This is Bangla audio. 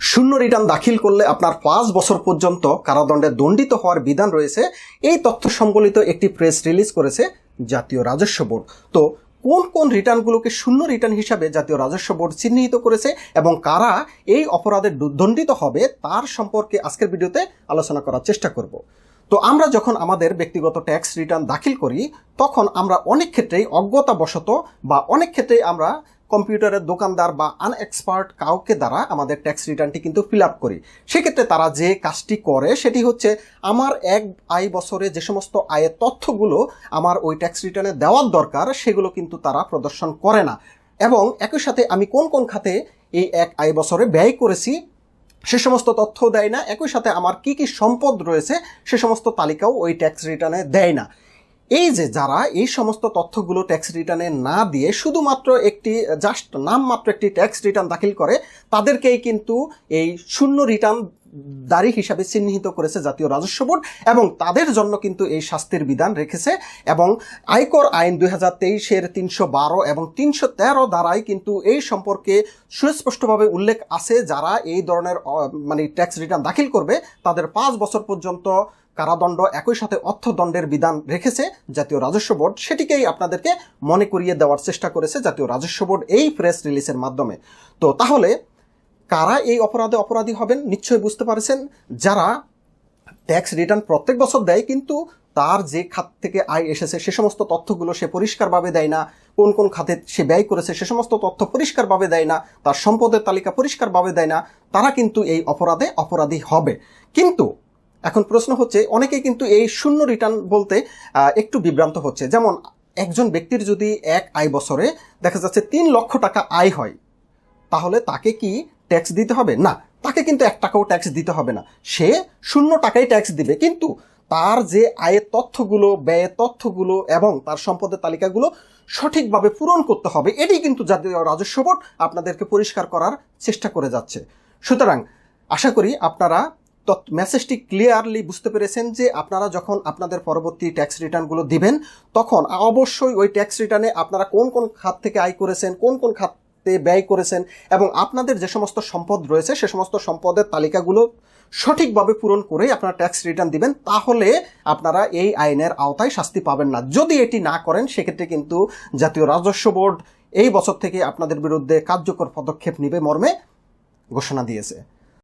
শূন্য রিটার্ন দাখিল করলে আপনার পাঁচ বছর পর্যন্ত কারাদণ্ডে দণ্ডিত হওয়ার বিধান রয়েছে। এই তথ্য সম্বলিত একটি প্রেস রিলিজ করেছে জাতীয় রাজস্ব বোর্ড। তো কোন কোন রিটার্নগুলোকে শূন্য রিটার্ন হিসাবে জাতীয় রাজস্ব বোর্ড চিহ্নিত করেছে এবং কারা এই অপরাধে দণ্ডিত হবে তার সম্পর্কে আজকের ভিডিওতে আলোচনা করার চেষ্টা করব। তো আমরা যখন আমাদের ব্যক্তিগত ট্যাক্স রিটার্ন দাখিল করি, তখন আমরা অনেক ক্ষেত্রেই অজ্ঞতাবশত বা অনেক ক্ষেত্রেই আমরা কম্পিউটারের দোকানদার বা আনএক্সপার্ট কাউকে দ্বারা আমাদের ট্যাক্স রিটার্নটি কিন্তু ফিল আপ করি। সেক্ষেত্রে তারা যে কাজটি করে, সেটি হচ্ছে আমার এক আয় বছরে যে সমস্ত আয়ের তথ্যগুলো আমার ওই ট্যাক্স রিটার্নে দেওয়ার দরকার, সেগুলো কিন্তু তারা প্রদর্শন করে না। এবং একই সাথে আমি কোন কোন খাতে এই এক আয় বছরে ব্যয় করেছি, সে সমস্ত তথ্য দেয় না। একই সাথে আমার কি কি সম্পদ রয়েছে, সে সমস্ত তালিকাও ওই ট্যাক্স রিটার্নে দেয় না। এই যে যারা এই সমস্ত তথ্যগুলো ট্যাক্স রিটার্নে না দিয়ে শুধুমাত্র একটি জাস্ট নামমাত্র একটি ট্যাক্স রিটার্ন দাখিল করে, তাদেরকেই কিন্তু এই শূন্য রিটার্ন দারি হিসাবে চিহ্নিত করেছে জাতীয় রাজস্ব বোর্ড এবং তাদের জন্য কিন্তু এই শাস্তির বিধান রেখেছে এবং আয়কর আইন দুই হাজার তেইশের তিনশো বারো এবং তিনশো তেরো দ্বারাই কিন্তু এই সম্পর্কে সুস্পষ্টভাবে উল্লেখ আছে যারা এই ধরনের মানে ট্যাক্স রিটার্ন দাখিল করবে, তাদের পাঁচ বছর পর্যন্ত কারাদণ্ড, একই সাথে অর্থদণ্ডের বিধান রেখেছে জাতীয় রাজস্ব বোর্ড। সেটিকেই আপনাদেরকে মনে করিয়ে দেওয়ার চেষ্টা করেছে জাতীয় রাজস্ব বোর্ড এই প্রেস রিলিজের মাধ্যমে। তো তাহলে কারা এই অপরাধে অপরাধী হবেন নিশ্চয়ই বুঝতে পারছেন। যারা ট্যাক্স রিটার্ন প্রত্যেক বছর দেয়, কিন্তু তার যে খাত থেকে আয় এসেছে, সে সমস্ত তথ্যগুলো সে পরিষ্কারভাবে দেয় না। কোন কোন খাতে সে ব্যয় করেছে, সে সমস্ত তথ্য পরিষ্কারভাবে দেয় না। তার সম্পদের তালিকা পরিষ্কারভাবে দেয় না। তারা কিন্তু এই অপরাধে অপরাধী হবে। কিন্তু এখন প্রশ্ন হচ্ছে, অনেকেই কিন্তু এই শূন্য রিটার্ন বলতে একটু বিভ্রান্ত হচ্ছে। যেমন একজন ব্যক্তির যদি এক আয় বছরে দেখা যাচ্ছে তিন লক্ষ টাকা আয় হয়, তাহলে তাকে কি ট্যাক্স দিতে হবে? না, তাকে কিন্তু এক টাকাও ট্যাক্স দিতে হবে না। সে শূন্য টাকাই ট্যাক্স দিবে, কিন্তু তার যে আয়ের তথ্যগুলো, ব্যয়ের তথ্যগুলো এবং তার সম্পদের তালিকাগুলো সঠিকভাবে পূরণ করতে হবে এটি কিন্তু জাতীয় রাজস্ব বোর্ড আপনাদেরকে পরিষ্কার করার চেষ্টা করে যাচ্ছে। সুতরাং আশা করি আপনারা মেসেজটি ক্লিয়ারলি বুঝতে পেরেছেন যে আপনারা যখন আপনাদের পরবর্তী ট্যাক্স রিটার্নগুলো দিবেন, তখন অবশ্যই ওই ট্যাক্স রিটার্নে আপনারা কোন কোন খাত থেকে আয় করেছেন, কোন কোন খাতে ব্যয় করেছেন এবং আপনাদের যে সমস্ত সম্পদ রয়েছে, সে সমস্ত সম্পদের তালিকাগুলো সঠিকভাবে পূরণ করেই আপনারা ট্যাক্স রিটার্ন দিবেন, তাহলে আপনারা এই আইনের আওতায় শাস্তি পাবেন না। যদি এটি না করেন, সেক্ষেত্রে কিন্তু জাতীয় রাজস্ব বোর্ড এই বছর থেকে আপনাদের বিরুদ্ধে কার্যকর পদক্ষেপ নিবে, মর্মে ঘোষণা দিয়েছে।